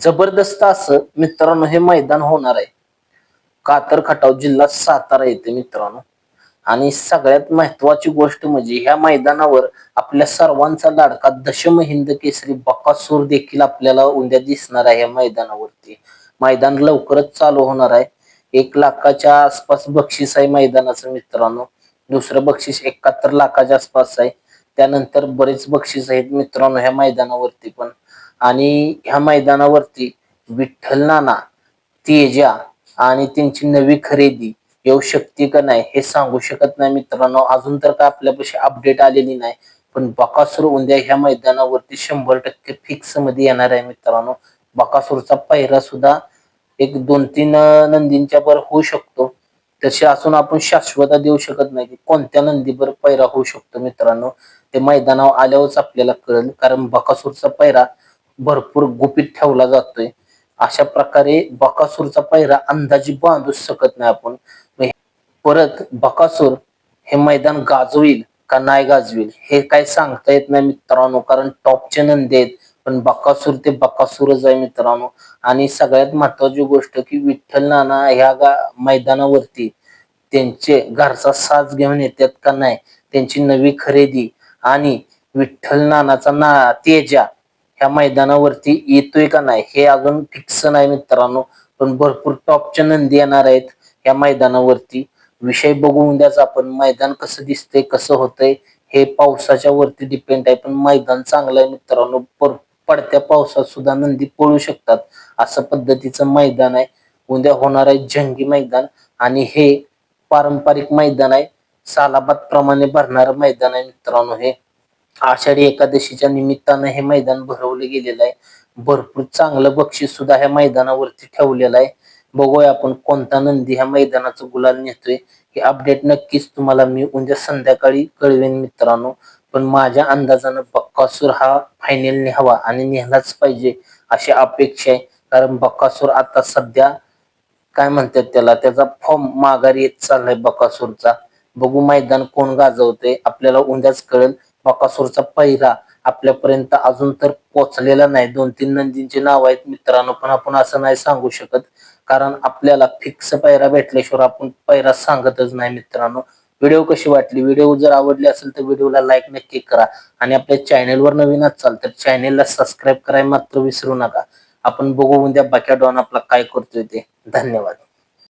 जबरदस्त असं मित्रांनो हे मैदान होणार आहे. कातर खटाव जिल्हा सातारा येथे मित्रांनो. आणि सगळ्यात महत्वाची गोष्ट म्हणजे ह्या मैदानावर आपल्या सर्वांचा लाडका दशम हिंद केसरी बकासूर देखील आपल्याला उद्या दिसणार आहे या मैदानावरती. मैदान लवकरच चालू होणार आहे. एक लाखाच्या आसपास बक्षीस आहे मैदानाचं मित्रांनो. दुसरं बक्षीस एकाहत्तर लाखाच्या आसपास आहे. त्यानंतर बरेच बक्षीस आहेत मित्रांनो ह्या मैदानावरती पण. आणि ह्या मैदानावरती विठ्ठल नाना तेजा आणि त्यांची नवी खरेदी येऊ शकते का नाही हे सांगू शकत नाही मित्रांनो. अजून तर काय आपल्यापाशी अपडेट आलेली नाही पण बकासूर उद्या ह्या मैदानावरती शंभर टक्के फिक्समध्ये येणार आहे मित्रांनो. बकासूरचा पहिरा सुद्धा एक दोन तीन नंदींच्या वर होऊ शकतो. तसे असून आपण शाश्वता देऊ शकत नाही की कोणत्या नंदीवर पैरा होऊ शकतो मित्रांनो. ते मैदानावर आल्यावरच आपल्याला कळेल कारण बकासूरचा पैरा भरपूर गुपित ठेवला जातोय. अशा प्रकारे बकासूरचा पायरा अंदाजी बांधू शकत नाही आपण. परत बकासूर हे मैदान गाजवील का नाही गाजवील हे काय सांगता येत नाही मित्रांनो. कारण टॉपचे नंदी आहेत पण बकासूर ते बकासूरच आहे मित्रांनो. आणि सगळ्यात महत्वाची गोष्ट की विठ्ठल नाना ह्या गा मैदानावरती त्यांचे घरचा साज घेऊन येतात का नाही त्यांची नवी खरेदी आणि विठ्ठल नानाचा ना तेजा ह्या मैदानावरती येतोय का नाही हे अजून फिक्स नाही मित्रांनो. पण भरपूर टॉपच्या नंदी येणार आहेत या मैदानावरती. विषय बघून द्याच आपण मैदान कसं दिसतंय कसं होतंय हे पावसाच्या वरती डिपेंड आहे. पण मैदान चांगलं आहे मित्रांनो. पडत्या पावसात सुद्धा नंदी पळू शकतात. असं पद्धतीचं मैदान आहे. उद्या होणार आहे जंगी मैदान. आणि हे पारंपरिक मैदान आहे. सालाबाद प्रमाणे भरणारं मैदान आहे मित्रांनो हे. आषाढी एकादशीच्या निमित्तानं हे मैदान भरवलं गेलेलं आहे. भरपूर चांगलं बक्षीस सुद्धा ह्या मैदानावरती ठेवलेलं आहे. बघूया आपण कोणता नंदी ह्या मैदानाचं गुलाल नेतोय. हे अपडेट नक्कीच तुम्हाला मी उद्या संध्याकाळी कळवेन मित्रांनो. पण माझ्या अंदाजानं बक्कासूर हा फायनल न्यावा आणि न्यायलाच पाहिजे अशी अपेक्षा आहे. कारण बक्कासूर आता सध्या काय म्हणतात त्याला त्याचा फॉर्म माघारी येत चाललाय बकासूरचा बघू मैदान कोण गाजवते आपल्याला उद्याच कळेल. बकासूरचा पहिरा आपल्यापर्यंत अजून तर पोचलेला नाही. दोन तीन नंदींची नाव आहेत. मित्रांनो पण आपण असं नाही सांगू शकत. कारण आपल्याला फिक्स पायरा भेटल्याशिवाय आपण पायरा सांगतच नाही मित्रांनो. व्हिडिओ कशी वाटली? व्हिडिओ जर आवडली असेल तर व्हिडिओला लाईक नक्की करा. आणि आपल्या चॅनेलवर नवीन असाल तर चॅनेलला सबस्क्राईब करायला मात्र विसरू नका. आपण बघू उद्या बाक्या डॉन आपला काय करतोय ते. धन्यवाद.